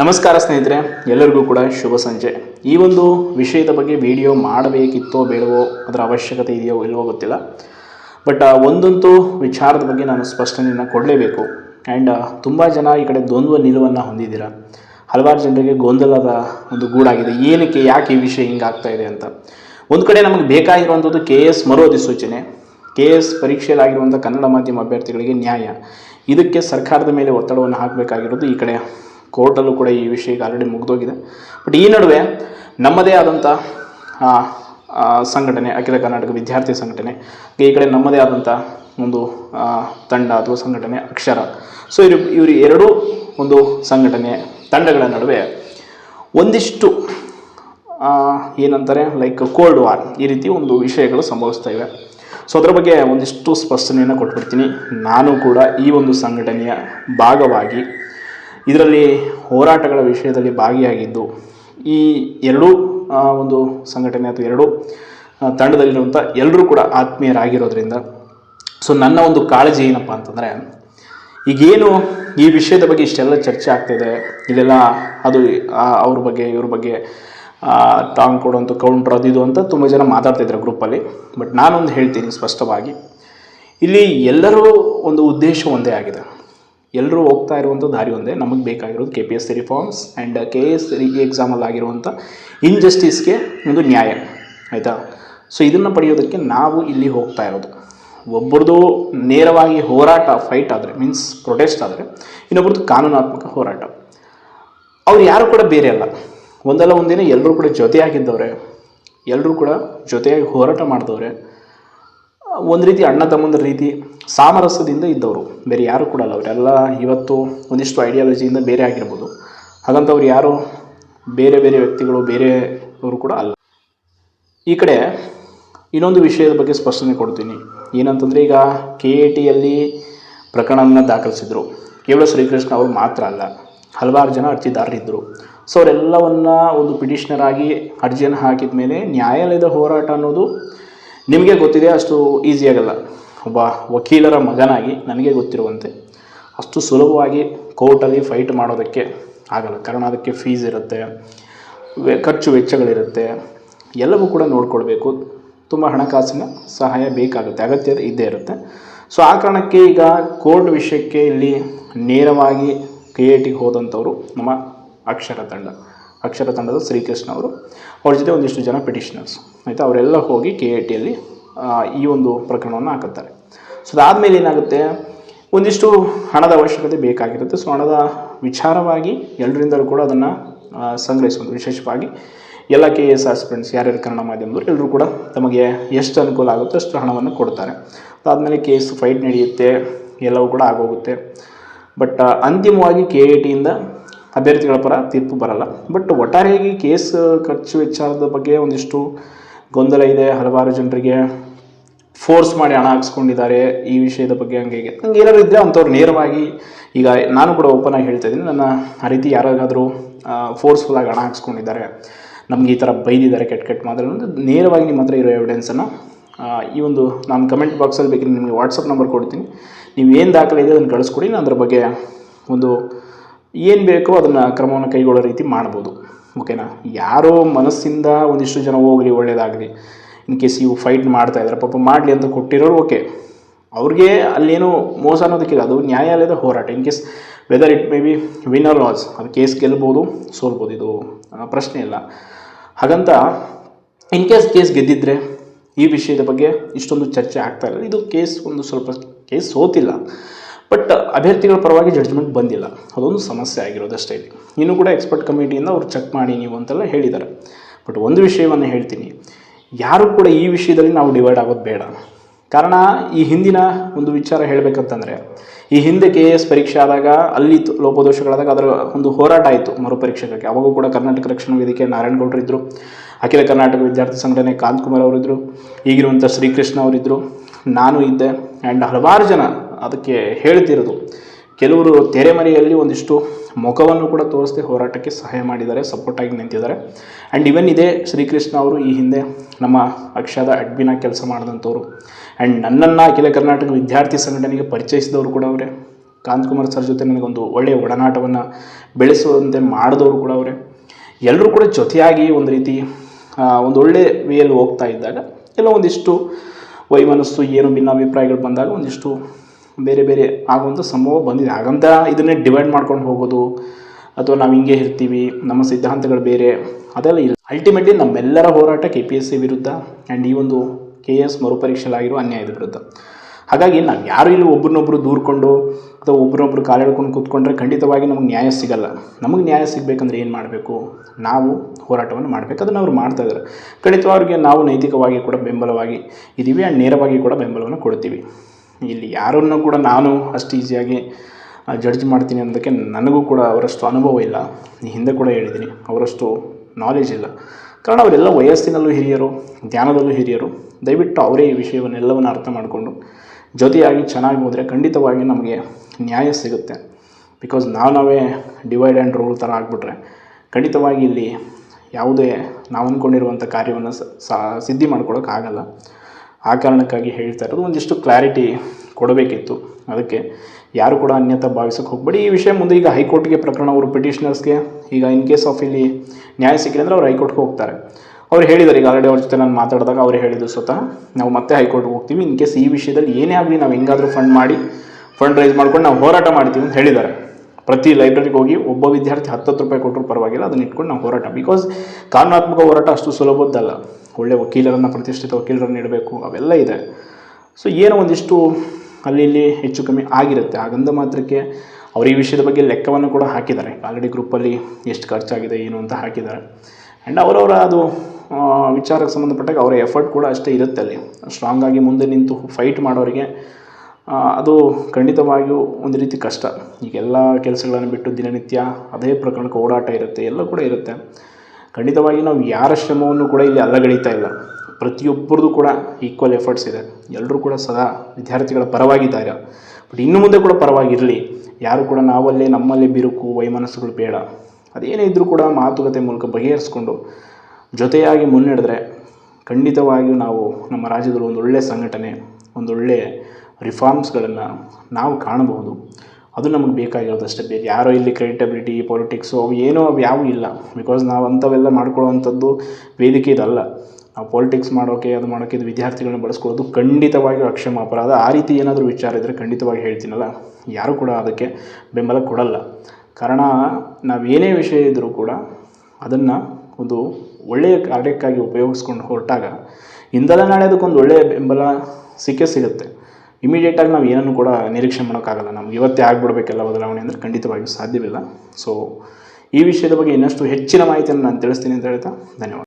ನಮಸ್ಕಾರ ಸ್ನೇಹಿತರೆ, ಎಲ್ಲರಿಗೂ ಕೂಡ ಶುಭ ಸಂಜೆ. ಈ ಒಂದು ವಿಷಯದ ಬಗ್ಗೆ ವಿಡಿಯೋ ಮಾಡಬೇಕಿತ್ತೋ ಬೇಡವೋ ಅದರ ಅವಶ್ಯಕತೆ ಇದೆಯೋ ಇಲ್ವೋ ಗೊತ್ತಿಲ್ಲ. ಬಟ್ ಒಂದಂತೂ ವಿಚಾರದ ಬಗ್ಗೆ ನಾನು ಸ್ಪಷ್ಟನೆಯನ್ನು ಕೊಡಲೇಬೇಕು. ಆ್ಯಂಡ್ ತುಂಬ ಜನ ಈ ಕಡೆ ದ್ವಂದ್ವ ನಿಲುವನ್ನು ಹೊಂದಿದ್ದೀರಾ? ಹಲವಾರು ಜನರಿಗೆ ಗೊಂದಲದ ಒಂದು ಗೂಡಾಗಿದೆ. ಏನಕ್ಕೆ, ಯಾಕೆ ಈ ವಿಷಯ ಹಿಂಗಾಗ್ತಾ ಇದೆ ಅಂತ? ಒಂದು ಕಡೆ ನಮಗೆ ಬೇಕಾಗಿರುವಂಥದ್ದು ಕೆ ಎಸ್ ಮರು ಅಧಿಸೂಚನೆ ಕೆ ಎಸ್ ಪರೀಕ್ಷೆಯಲ್ಲಾಗಿರುವಂಥ ಕನ್ನಡ ಮಾಧ್ಯಮ ಅಭ್ಯರ್ಥಿಗಳಿಗೆ ನ್ಯಾಯ. ಇದಕ್ಕೆ ಸರ್ಕಾರದ ಮೇಲೆ ಒತ್ತಡವನ್ನು ಹಾಕಬೇಕಾಗಿರೋದು ಈ ಕಡೆ ಕೋರ್ಟಲ್ಲೂ ಕೂಡ ಈ ವಿಷಯಕ್ಕೆ ಆಲ್ರೆಡಿ ಮುಗಿದೋಗಿದೆ. ಬಟ್ ಈ ನಡುವೆ ನಮ್ಮದೇ ಆದಂಥ ಸಂಘಟನೆ, ಅಖಿಲ ಕರ್ನಾಟಕ ವಿದ್ಯಾರ್ಥಿ ಸಂಘಟನೆ, ಈ ಕಡೆ ನಮ್ಮದೇ ಆದಂಥ ಒಂದು ತಂಡ ಅಥವಾ ಸಂಘಟನೆ ಅಕ್ಷರ. ಸೊ ಇವರು ಇವರು ಎರಡೂ ಒಂದು ಸಂಘಟನೆ ತಂಡಗಳ ನಡುವೆ ಒಂದಿಷ್ಟು ಏನಂತಾರೆ ಲೈಕ್ ಕೋಲ್ಡ್ ವಾರ್ ಈ ರೀತಿ ಒಂದು ವಿಷಯಗಳು ಸಂಭವಿಸ್ತಾ ಇವೆ. ಸೊ ಅದರ ಬಗ್ಗೆ ಒಂದಿಷ್ಟು ಸ್ಪಷ್ಟನೆಯನ್ನು ಕೊಟ್ಬಿಡ್ತೀನಿ. ನಾನು ಕೂಡ ಈ ಒಂದು ಸಂಘಟನೆಯ ಭಾಗವಾಗಿ ಇದರಲ್ಲಿ ಹೋರಾಟಗಳ ವಿಷಯದಲ್ಲಿ ಭಾಗಿಯಾಗಿದ್ದು, ಈ ಎರಡೂ ಒಂದು ಸಂಘಟನೆ ಅಥವಾ ಎರಡೂ ತಂಡದಲ್ಲಿರುವಂಥ ಎಲ್ಲರೂ ಕೂಡ ಆತ್ಮೀಯರಾಗಿರೋದ್ರಿಂದ, ಸೊ ನನ್ನ ಒಂದು ಕಾಳಜಿ ಏನಪ್ಪ ಅಂತಂದರೆ, ಈಗೇನು ಈ ವಿಷಯದ ಬಗ್ಗೆ ಇಷ್ಟೆಲ್ಲ ಚರ್ಚೆ ಆಗ್ತಿದೆ ಇಲ್ಲೆಲ್ಲ ಅದು ಅವ್ರ ಬಗ್ಗೆ, ಇವ್ರ ಬಗ್ಗೆ ಟಾಂಗ್ ಕೊಡುವಂಥ ಕೌಂಟ್ರ್ ಅದು ಇದು ಅಂತ ತುಂಬ ಜನ ಮಾತಾಡ್ತಿದ್ದಾರೆ ಗ್ರೂಪಲ್ಲಿ ಬಟ್ ನಾನೊಂದು ಹೇಳ್ತೀನಿ ಸ್ಪಷ್ಟವಾಗಿ. ಇಲ್ಲಿ ಎಲ್ಲರೂ ಒಂದು ಉದ್ದೇಶ ಒಂದೇ ಆಗಿದೆ. ಎಲ್ಲರೂ ಹೋಗ್ತಾ ಇರುವಂಥ ದಾರಿ ಒಂದೇ. ನಮಗೆ ಬೇಕಾಗಿರೋದು K P S C reforms and K S ರಿ ಎಕ್ಸಾಮಲ್ಲಿ ಆಗಿರುವಂಥ ಇನ್ಜಸ್ಟಿಸ್ಗೆ ಒಂದು ನ್ಯಾಯ. ಆಯಿತಾ? ಸೊ ಇದನ್ನು ಪಡೆಯೋದಕ್ಕೆ ನಾವು ಇಲ್ಲಿ ಹೋಗ್ತಾ ಇರೋದು. ಒಬ್ಬರದು ನೇರವಾಗಿ ಹೋರಾಟ ಫೈಟ್ ಆದರೆ ಮೀನ್ಸ್ ಪ್ರೊಟೆಸ್ಟ್ ಆದರೆ, ಇನ್ನೊಬ್ರದ್ದು ಕಾನೂನಾತ್ಮಕ ಹೋರಾಟ. ಅವ್ರು ಯಾರು ಕೂಡ ಬೇರೆ ಅಲ್ಲ. ಒಂದಲ್ಲ ಒಂದಿನ ಎಲ್ಲರೂ ಕೂಡ ಜೊತೆಯಾಗಿದ್ದವ್ರೆ. ಎಲ್ಲರೂ ಕೂಡ ಜೊತೆಯಾಗಿ ಹೋರಾಟ ಮಾಡಿದವ್ರೆ. ಒಂದು ರೀತಿ ಅಣ್ಣ ತಮ್ಮಂದ್ರ ರೀತಿ ಸಾಮರಸ್ಯದಿಂದ ಇದ್ದವರು. ಬೇರೆ ಯಾರು ಕೂಡ ಅಲ್ಲ ಅವರೆಲ್ಲ ಇವತ್ತು ಒಂದಿಷ್ಟು ಐಡಿಯಾಲಜಿಯಿಂದ ಬೇರೆ ಆಗಿರ್ಬೋದು. ಹಾಗಂತವ್ರು ಯಾರು ಬೇರೆ ಬೇರೆ ವ್ಯಕ್ತಿಗಳು ಬೇರೆಯವರು ಕೂಡ ಅಲ್ಲ. ಈ ಕಡೆ ಇನ್ನೊಂದು ವಿಷಯದ ಬಗ್ಗೆ ಸ್ಪಷ್ಟನೆ ಕೊಡ್ತೀನಿ. ಏನಂತಂದರೆ ಈಗ ಕೆ ಎ ಟಿಯಲ್ಲಿ ಪ್ರಕರಣವನ್ನು ದಾಖಲಿಸಿದರು. ಕೇವಲ ಶ್ರೀಕೃಷ್ಣ ಅವರು ಮಾತ್ರ ಅಲ್ಲ. ಹಲವಾರು ಜನ ಅರ್ಜಿದಾರರಿದ್ದರು ಸೊ ಅವರೆಲ್ಲವನ್ನು ಒಂದು ಪಿಟಿಷನರ್ ಆಗಿ ಅರ್ಜಿಯನ್ನು ಹಾಕಿದ ಮೇಲೆ ನ್ಯಾಯಾಲಯದ ಹೋರಾಟ ಅನ್ನೋದು ನಿಮಗೆ ಗೊತ್ತಿದೆ ಅಷ್ಟು ಈಸಿ ಆಗಲ್ಲ. ಒಬ್ಬ ವಕೀಲರ ಮಗನಾಗಿ ನನಗೆ ಗೊತ್ತಿರುವಂತೆ. ಅಷ್ಟು ಸುಲಭವಾಗಿ ಕೋರ್ಟಲ್ಲಿ ಫೈಟ್ ಮಾಡೋದಕ್ಕೆ ಆಗಲ್ಲ. ಕಾರಣ ಅದಕ್ಕೆ ಫೀಸ್ ಇರುತ್ತೆ ಖರ್ಚು ವೆಚ್ಚಗಳಿರುತ್ತೆ. ಎಲ್ಲವೂ ಕೂಡ ನೋಡ್ಕೊಳ್ಬೇಕು. ತುಂಬ ಹಣಕಾಸಿನ ಸಹಾಯ ಬೇಕಾಗುತ್ತೆ. ಅಗತ್ಯ ಇದ್ದೇ ಇರುತ್ತೆ. ಸೊ ಆ ಕಾರಣಕ್ಕೆ ಈಗ ಕೋರ್ಟ್ ವಿಷಯಕ್ಕೆ ಇಲ್ಲಿ ನೇರವಾಗಿ ಕ್ರಿಯೇಟಿಗೆ ಹೋದಂಥವರು ನಮ್ಮ ಅಕ್ಷರ ತಂಡ ಅಕ್ಷರ ತಂಡದ ಶ್ರೀಕೃಷ್ಣ ಅವರು. ಅವ್ರ ಜೊತೆ ಒಂದಿಷ್ಟು ಜನ ಪಿಟಿಷನರ್ಸ್ ಆಯಿತಾ? ಅವರೆಲ್ಲ ಹೋಗಿ ಕೆ ಎ ಟಿಯಲ್ಲಿ ಈ ಒಂದು ಪ್ರಕರಣವನ್ನು ಹಾಕುತ್ತಾರೆ. ಸೊ ಅದಾದಮೇಲೆ ಏನಾಗುತ್ತೆ? ಒಂದಿಷ್ಟು ಹಣದ ಅವಶ್ಯಕತೆ ಬೇಕಾಗಿರುತ್ತೆ. ಸೊ ಹಣದ ವಿಚಾರವಾಗಿ ಎಲ್ಲರಿಂದಲೂ ಕೂಡ ಅದನ್ನು ಸಂಗ್ರಹಿಸುವುದು ವಿಶೇಷವಾಗಿ ಎಲ್ಲ ಕೆ ಎಸ್ ಆಸ್ಪಿರೆಂಟ್ಸ್ ಯಾರ್ಯಾರು ಕನ್ನಡ ಮಾಧ್ಯಮದವರು ಎಲ್ಲರೂ ಕೂಡ ತಮಗೆ ಎಷ್ಟು ಅನುಕೂಲ ಆಗುತ್ತೋ ಅಷ್ಟು ಹಣವನ್ನು ಕೊಡ್ತಾರೆ. ಅದಾದಮೇಲೆ ಕೇಸ್ ಫೈಟ್ ನಡೆಯುತ್ತೆ. ಎಲ್ಲವೂ ಕೂಡ ಆಗೋಗುತ್ತೆ. ಬಟ್ ಅಂತಿಮವಾಗಿ ಕೆ ಎ ಟಿಯಿಂದ ಅಭ್ಯರ್ಥಿಗಳ ಪರ ತೀರ್ಪು ಬರಲ್ಲ. ಬಟ್ ಒಟ್ಟಾರೆಯಾಗಿ ಕೇಸ್ ಖರ್ಚು ವಿಚಾರದ ಬಗ್ಗೆ ಒಂದಿಷ್ಟು ಗೊಂದಲ ಇದೆ. ಹಲವಾರು ಜನರಿಗೆ ಫೋರ್ಸ್ ಮಾಡಿ ಹಣ ಹಾಕ್ಸ್ಕೊಂಡಿದ್ದಾರೆ ಈ ವಿಷಯದ ಬಗ್ಗೆ ಹಂಗೆ ಹಂಗೆ ಏನಾದ್ರು ಇದ್ದರೆ ಅಂಥವ್ರು ನೇರವಾಗಿ ಈಗ ನಾನು ಕೂಡ ಓಪನ್ ಆಗಿ ಹೇಳ್ತಾ ಇದ್ದೀನಿ. ನನ್ನ ಆ ರೀತಿ ಯಾರಿಗಾದರೂ ಫೋರ್ಸ್ಫುಲ್ಲಾಗಿ ಹಣ ಹಾಕ್ಸ್ಕೊಂಡಿದ್ದಾರೆ. ನಮ್ಗೆ ಈ ಥರ ಬೈದಿದ್ದಾರೆ ಕೆಟ್ಟ ಕೆಟ್ಟ ಮಾತ್ರ ನೇರವಾಗಿ ನಿಮ್ಮ ಹತ್ರ ಇರೋ ಎವಿಡೆನ್ಸನ್ನು ಈ ಒಂದು ನಾನು ಕಮೆಂಟ್ ಬಾಕ್ಸಲ್ಲಿ ಬೇಕಿದ್ರೆ ನಿಮಗೆ ವಾಟ್ಸಪ್ ನಂಬರ್ ಕೊಡ್ತೀನಿ. ನೀವು ಏನು ದಾಖಲೆ ಇದೆ ಅದನ್ನು ಕಳಿಸ್ಕೊಡಿ. ನಾನು ಅದ್ರ ಬಗ್ಗೆ ಒಂದು ಏನು ಬೇಕೋ ಅದನ್ನು ಕ್ರಮವನ್ನು ಕೈಗೊಳ್ಳೋ ರೀತಿ ಮಾಡ್ಬೋದು. ಓಕೆನಾ ಯಾರೋ ಮನಸ್ಸಿಂದ ಒಂದಿಷ್ಟು ಜನ ಹೋಗಲಿ, ಒಳ್ಳೇದಾಗಲಿ. ಇನ್ ಕೇಸ್ ಇವು ಫೈಟ್ ಮಾಡ್ತಾ ಇದ್ದಾರೆ ಪಾಪ ಮಾಡಲಿ ಅಂತ ಕೊಟ್ಟಿರೋರು ಓಕೆ ಅವ್ರಿಗೆ ಅಲ್ಲೇನು ಮೋಸ ಅನ್ನೋದಕ್ಕಿಲ್ಲ. ಅದು ನ್ಯಾಯಾಲಯದ ಹೋರಾಟ. In case whether it may be winner loss ಅದು ಕೇಸ್ ಗೆಲ್ಬೋದು, ಸೋಲ್ಬೋದು. ಇದು ಪ್ರಶ್ನೆ ಇಲ್ಲ. ಹಾಗಂತ ಇನ್ ಕೇಸ್ ಕೇಸ್ ಗೆದ್ದಿದ್ರೆ ಈ ವಿಷಯದ ಬಗ್ಗೆ ಇಷ್ಟೊಂದು ಚರ್ಚೆ ಆಗ್ತಾ ಇಲ್ಲ. ಇದು ಕೇಸ್ ಒಂದು ಸ್ವಲ್ಪ, ಕೇಸ್ ಸೋತಿಲ್ಲ. ಬಟ್ ಅಭ್ಯರ್ಥಿಗಳ ಪರವಾಗಿ ಜಡ್ಜ್ಮೆಂಟ್ ಬಂದಿಲ್ಲ. ಅದೊಂದು ಸಮಸ್ಯೆ ಆಗಿರೋದು ಅಷ್ಟೇ ಇಲ್ಲಿ. ಇನ್ನೂ ಕೂಡ ಎಕ್ಸ್ಪರ್ಟ್ ಕಮಿಟಿಯಿಂದ ಅವ್ರು ಚೆಕ್ ಮಾಡಿ ನೀವು ಅಂತೆಲ್ಲ ಹೇಳಿದ್ದಾರೆ. ಬಟ್ ಒಂದು ವಿಷಯವನ್ನು ಹೇಳ್ತೀನಿ. ಯಾರು ಕೂಡ ಈ ವಿಷಯದಲ್ಲಿ ನಾವು ಡಿವೈಡ್ ಆಗೋದು ಬೇಡ. ಕಾರಣ ಈ ಹಿಂದಿನ ಒಂದು ವಿಚಾರ ಹೇಳಬೇಕಂತಂದರೆ, ಈ ಹಿಂದೆ ಕೆ ಎಸ್ ಪರೀಕ್ಷೆ ಆದಾಗ, ಅಲ್ಲಿ ಲೋಪದೋಷಗಳಾದಾಗ ಅದರ ಒಂದು ಹೋರಾಟ ಆಯಿತು ಮರುಪರೀಕ್ಷಕಕ್ಕೆ ಅವಾಗೂ ಕೂಡ ಕರ್ನಾಟಕ ರಕ್ಷಣಾ ವೇದಿಕೆ ನಾರಾಯಣಗೌಡರು ಇದ್ದರು ಅಖಿಲ ಕರ್ನಾಟಕ ವಿದ್ಯಾರ್ಥಿ ಸಂಘಟನೆ ಕಾಂತಕುಮಾರ್ ಅವರಿದ್ದರು ಈಗಿರುವಂಥ ಶ್ರೀಕೃಷ್ಣ ಅವರಿದ್ದರು ನಾನು ಇದ್ದೆ. ಆ್ಯಂಡ್ ಹಲವಾರು ಜನ ಅದಕ್ಕೆ ಹೇಳ್ತಿರೋದು. ಕೆಲವರು ತೆರೆಮರೆಯಲ್ಲಿ ಒಂದಿಷ್ಟು ಮುಖವನ್ನು ಕೂಡ ತೋರಿಸದೆ ಹೋರಾಟಕ್ಕೆ ಸಹಾಯ ಮಾಡಿದ್ದಾರೆ ಸಪೋರ್ಟಾಗಿ ನಿಂತಿದ್ದಾರೆ. ಆ್ಯಂಡ್ ಇವನ್ ಇದೇ ಶ್ರೀಕೃಷ್ಣ ಅವರು ಈ ಹಿಂದೆ ನಮ್ಮ ಅಕ್ಷದ ಅಡ್ಮಿನ ಕೆಲಸ ಮಾಡಿದಂಥವ್ರು. ಆ್ಯಂಡ್ ನನ್ನನ್ನು ಅಖಿಲ ಕರ್ನಾಟಕ ವಿದ್ಯಾರ್ಥಿ ಸಂಘಟನೆಗೆ ಪರಿಚಯಿಸಿದವರು ಕೂಡ ಅವರೇ. ಕಾಂತಕುಮಾರ್ ಸರ್ ಜೊತೆ ನನಗೊಂದು ಒಳ್ಳೆಯ ಒಡನಾಟವನ್ನು ಬೆಳೆಸುವಂತೆ ಮಾಡಿದವರು ಕೂಡ ಅವರೇ. ಎಲ್ಲರೂ ಕೂಡ ಜೊತೆಯಾಗಿ ಒಂದು ರೀತಿ ಒಂದು ಒಳ್ಳೆ ವೇಯಲ್ಲಿ ಹೋಗ್ತಾ ಇದ್ದಾಗ, ಎಲ್ಲ ಒಂದಿಷ್ಟು ವೈಮನಸ್ಸು, ಏನು ಭಿನ್ನಾಭಿಪ್ರಾಯಗಳು ಬಂದಾಗ ಒಂದಿಷ್ಟು ಬೇರೆ ಬೇರೆ ಆಗುವಂಥ ಸಂಭವ ಬಂದಿದೆ. ಹಾಗಂತ ಇದನ್ನೇ ಡಿವೈಡ್ ಮಾಡ್ಕೊಂಡು ಹೋಗೋದು, ಅಥವಾ ನಾವು ಹಿಂಗೆ ಇರ್ತೀವಿ, ನಮ್ಮ ಸಿದ್ಧಾಂತಗಳು ಬೇರೆ, ಅದೆಲ್ಲ ಇಲ್ಲ. ಅಲ್ಟಿಮೇಟ್ಲಿ ನಮ್ಮೆಲ್ಲರ ಹೋರಾಟ ಕೆ ಪಿ ಎಸ್ ಸಿ ವಿರುದ್ಧ ಆ್ಯಂಡ್ ಈ ಒಂದು ಕೆ ಎಸ್ ಮರುಪರೀಕ್ಷೆಲಾಗಿರೋ ಅನ್ಯಾಯದ ವಿರುದ್ಧ. ಹಾಗಾಗಿ ನಾವು ಯಾರು ಇಲ್ಲಿ ಒಬ್ರನ್ನೊಬ್ರು ದೂರ್ಕೊಂಡು, ಅಥವಾ ಒಬ್ರನ್ನೊಬ್ರು ಕಾಲೆಳ್ಕೊಂಡು ಕೂತ್ಕೊಂಡ್ರೆ ಖಂಡಿತವಾಗಿ ನಮಗೆ ನ್ಯಾಯ ಸಿಗಲ್ಲ. ನಮಗೆ ನ್ಯಾಯ ಸಿಗಬೇಕಂದ್ರೆ ಏನು ಮಾಡಬೇಕು? ನಾವು ಹೋರಾಟವನ್ನು ಮಾಡಬೇಕು. ಅದನ್ನು ಅವ್ರು ಮಾಡ್ತಾ ಇದ್ದಾರೆ ಖಂಡಿತವಾಗಿ ನಾವು ನೈತಿಕವಾಗಿ ಕೂಡ ಬೆಂಬಲವಾಗಿ ಇದ್ದೀವಿ ಆ್ಯಂಡ್ ನೇರವಾಗಿ ಕೂಡ ಬೆಂಬಲವನ್ನು ಕೊಡ್ತೀವಿ. ಇಲ್ಲಿ ಯಾರನ್ನು ಕೂಡ ನಾನು ಅಷ್ಟು ಈಸಿಯಾಗಿ ಜಡ್ಜ್ ಮಾಡ್ತೀನಿ ಅನ್ನೋದಕ್ಕೆ ನನಗೂ ಕೂಡ ಅವರಷ್ಟು ಅನುಭವ ಇಲ್ಲ. ಹಿಂದೆ ಕೂಡ ಹೇಳಿದ್ದೀನಿ, ಅವರಷ್ಟು ನಾಲೆಜ್ ಇಲ್ಲ. ಕಾರಣ ಅವರೆಲ್ಲ ವಯಸ್ಸಿನಲ್ಲೂ ಹಿರಿಯರು ಧ್ಯಾನದಲ್ಲೂ ಹಿರಿಯರು. ದಯವಿಟ್ಟು ಅವರೇ ಈ ವಿಷಯವನ್ನೆಲ್ಲವನ್ನು ಅರ್ಥ ಮಾಡಿಕೊಂಡು, ಜೊತೆಯಾಗಿ ಚೆನ್ನಾಗಿ ಹೋದರೆ ಖಂಡಿತವಾಗಿ ನಮಗೆ ನ್ಯಾಯ ಸಿಗುತ್ತೆ. ಬಿಕಾಸ್ ನಾವು ನಾವೇ ಡಿವೈಡ್ ಆ್ಯಂಡ್ ರೂಲ್ ಥರ ಆಗಿಬಿಟ್ರೆ, ಖಂಡಿತವಾಗಿ ಇಲ್ಲಿ ಯಾವುದೇ, ನಾವು ಅಂದ್ಕೊಂಡಿರುವಂಥ ಕಾರ್ಯವನ್ನು ಸಿದ್ಧಿ ಮಾಡ್ಕೊಳ್ಳೋಕ್ಕಾಗಲ್ಲ ಆ ಕಾರಣಕ್ಕಾಗಿ ಹೇಳ್ತಾ ಇರೋದು ಒಂದಿಷ್ಟು ಕ್ಲಾರಿಟಿ ಕೊಡಬೇಕಿತ್ತು. ಅದಕ್ಕೆ ಯಾರು ಕೂಡ ಅನ್ಯತಾ ಭಾವಿಸೋಕೆ ಹೋಗಬೇಡಿ. ಈ ವಿಷಯ ಮುಂದೆ ಈಗ ಹೈಕೋರ್ಟ್ಗೆ ಪ್ರಕರಣ, ಅವರು ಪಿಟಿಷನರ್ಸ್ಗೆ ಈಗ ಇನ್ ಕೇಸ್ ಆಫ್ ಇಲ್ಲಿ ನ್ಯಾಯ ಸಿಕ್ಕಿಲ್ಲ ಅಂದರೆ ಅವ್ರು ಹೈಕೋರ್ಟ್ಗೆ ಹೋಗ್ತಾರೆ. ಅವ್ರು ಹೇಳಿದ್ದಾರೆ ಈಗ ಆಲ್ರೆಡಿ ಅವ್ರ ಜೊತೆ ನಾನು ಮಾತಾಡಿದಾಗ ಅವ್ರು ಹೇಳಿದ್ದು ಸ್ವತಃ, ನಾವು ಮತ್ತೆ ಹೈಕೋರ್ಟ್ಗೆ ಹೋಗ್ತೀವಿ ಇನ್ ಕೇಸ್ ಈ ವಿಷಯದಲ್ಲಿ ಏನೇ ಆಗಲಿ ನಾವು ಹೆಂಗಾದರೂ ಫಂಡ್ ಮಾಡಿ ಫಂಡ್ ರೈಸ್ ಮಾಡ್ಕೊಂಡು ನಾವು ಹೋರಾಟ ಮಾಡ್ತೀವಿ ಅಂತ ಹೇಳಿದ್ದಾರೆ ಪ್ರತಿ ಲೈಬ್ರರಿಗೆ ಹೋಗಿ ಒಬ್ಬ ವಿದ್ಯಾರ್ಥಿ ಹತ್ತತ್ತು ರೂಪಾಯಿ ಕೊಟ್ಟರು ಪರವಾಗಿಲ್ಲ, ಅದನ್ನ ಇಟ್ಕೊಂಡು ನಾವು ಹೋರಾಟ. ಬಿಕಾಸ್ ಕಾನೂನಾತ್ಮಕ ಹೋರಾಟ ಅಷ್ಟು ಸುಲಭದ್ದಲ್ಲ. ಒಳ್ಳೆ ವಕೀಲರನ್ನು ಪ್ರತಿಷ್ಠಿತ ವಕೀಲರನ್ನು ಇಡಬೇಕು, ಅವೆಲ್ಲ ಇದೆ. ಸೊ ಏನೋ ಒಂದಿಷ್ಟು ಅಲ್ಲಿ ಇಲ್ಲಿ ಹೆಚ್ಚು ಕಮ್ಮಿ ಆಗಿರುತ್ತೆ. ಹಾಗಂದ ಮಾತ್ರಕ್ಕೆ ಅವರು ಈ ವಿಷಯದ ಬಗ್ಗೆ ಲೆಕ್ಕವನ್ನು ಕೂಡ ಹಾಕಿದ್ದಾರೆ. ಆಲ್ರೆಡಿ ಗ್ರೂಪಲ್ಲಿ ಎಷ್ಟು ಖರ್ಚಾಗಿದೆ, ಏನು ಅಂತ ಹಾಕಿದ್ದಾರೆ. ಆ್ಯಂಡ್ ಅವರವರ ಅದು ವಿಚಾರಕ್ಕೆ ಸಂಬಂಧಪಟ್ಟಾಗ ಅವರ ಎಫರ್ಟ್ ಕೂಡ ಅಷ್ಟೇ ಇರುತ್ತೆ ಅಲ್ಲಿ. ಸ್ಟ್ರಾಂಗ್ ಆಗಿ ಮುಂದೆ ನಿಂತು ಫೈಟ್ ಮಾಡೋರಿಗೆ ಅದು ಖಂಡಿತವಾಗಿಯೂ ಒಂದು ರೀತಿ ಕಷ್ಟ. ಈಗೆಲ್ಲ ಕೆಲಸಗಳನ್ನು ಬಿಟ್ಟು ದಿನನಿತ್ಯ ಅದೇ ಪ್ರಕರಣಕ್ಕೆ ಓಡಾಟ ಇರುತ್ತೆ, ಎಲ್ಲ ಕೂಡ ಇರುತ್ತೆ. ಖಂಡಿತವಾಗಿ ನಾವು ಯಾರ ಶ್ರಮವನ್ನು ಕೂಡ ಇಲ್ಲಿ ಅಲ್ಲಗಳೀತಾ ಇಲ್ಲ. ಪ್ರತಿಯೊಬ್ಬರದು ಕೂಡ ಈಕ್ವಲ್ ಎಫರ್ಟ್ಸ್ ಇದೆ. ಎಲ್ಲರೂ ಕೂಡ ಸದಾ ವಿದ್ಯಾರ್ಥಿಗಳ ಪರವಾಗಿದ್ದಾರೆ. ಬಟ್ ಇನ್ನು ಮುಂದೆ ಕೂಡ ಪರವಾಗಿರಲಿ. ಯಾರು ಕೂಡ ನಾವಲ್ಲೇ ನಮ್ಮಲ್ಲೇ ಬಿರುಕು, ವೈಮನಸ್ಸುಗಳು ಬೇಡ. ಅದೇನೇ ಇದ್ದರೂ ಕೂಡ ಮಾತುಕತೆ ಮೂಲಕ ಬಗೆಹರಿಸ್ಕೊಂಡು ಜೊತೆಯಾಗಿ ಮುನ್ನಡೆದ್ರೆ ಖಂಡಿತವಾಗಿಯೂ ನಾವು ನಮ್ಮ ರಾಜ್ಯದಲ್ಲಿ ಒಂದು ಒಳ್ಳೆಯ ಸಂಘಟನೆ, ಒಂದೊಳ್ಳೆ ರಿಫಾರ್ಮ್ಸ್ಗಳನ್ನು ನಾವು ಕಾಣಬಹುದು. ಅದು ನಮಗೆ ಬೇಕಾಗಿರೋದಷ್ಟೇ ಬೇರೆ ಯಾರೋ ಇಲ್ಲಿ ಕ್ರೆಡಿಟಬಿಲಿಟಿ ಪೊಲಿಟಿಕ್ಸು ಅವು ಏನೋ ಅವು ಯಾವೂ ಇಲ್ಲ. ಬಿಕಾಸ್ ನಾವು ಅಂಥವೆಲ್ಲ ಮಾಡ್ಕೊಳ್ಳೋವಂಥದ್ದು ವೇದಿಕೆ ಇದಲ್ಲ. ನಾವು ಪೊಲಿಟಿಕ್ಸ್ ಮಾಡೋಕ್ಕೆ ಅದು ಮಾಡೋಕ್ಕೆ ಇದು ವಿದ್ಯಾರ್ಥಿಗಳನ್ನ ಬಳಸ್ಕೊಳ್ಳೋದು ಖಂಡಿತವಾಗಿಯೂ ಅಕ್ಷಮ ಅಪರಾಧ ಆ ರೀತಿ ಏನಾದರೂ ವಿಚಾರ ಇದ್ದರೆ ಖಂಡಿತವಾಗಿ ಹೇಳ್ತೀನಲ್ಲ. ಯಾರೂ ಕೂಡ ಅದಕ್ಕೆ ಬೆಂಬಲ ಕೊಡಲ್ಲ. ಕಾರಣ, ನಾವು ಏನೇ ವಿಷಯ ಇದ್ದರೂ ಕೂಡ ಅದನ್ನು ಒಂದು ಒಳ್ಳೆಯ ಕಾರ್ಯಕ್ಕಾಗಿ ಉಪಯೋಗಿಸ್ಕೊಂಡು ಹೊರಟಾಗ, ಇಂದಲ ನಾಳೆ ಅದಕ್ಕೊಂದು ಒಳ್ಳೆಯ ಬೆಂಬಲ ಸಿಕ್ಕೇ ಸಿಗುತ್ತೆ. ಇಮಿಡಿಯೇಟಾಗಿ ನಾವು ಏನನ್ನು ಕೂಡ ನಿರೀಕ್ಷೆ ಮಾಡೋಕ್ಕಾಗಲ್ಲ. ನಮ್ಗೆ ಇವತ್ತೇ ಆಗಿಬಿಡ್ಬೇಕೆಲ್ಲ ಬದಲಾವಣೆ ಅಂದರೆ ಖಂಡಿತವಾಗಿಯೂ ಸಾಧ್ಯವಿಲ್ಲ. ಸೊ ಈ ವಿಷಯದ ಬಗ್ಗೆ ಇನ್ನಷ್ಟು ಹೆಚ್ಚಿನ ಮಾಹಿತಿಯನ್ನು ನಾನು ತಿಳಿಸ್ತೀನಿ ಅಂತ ಹೇಳ್ತಾ ಧನ್ಯವಾದ.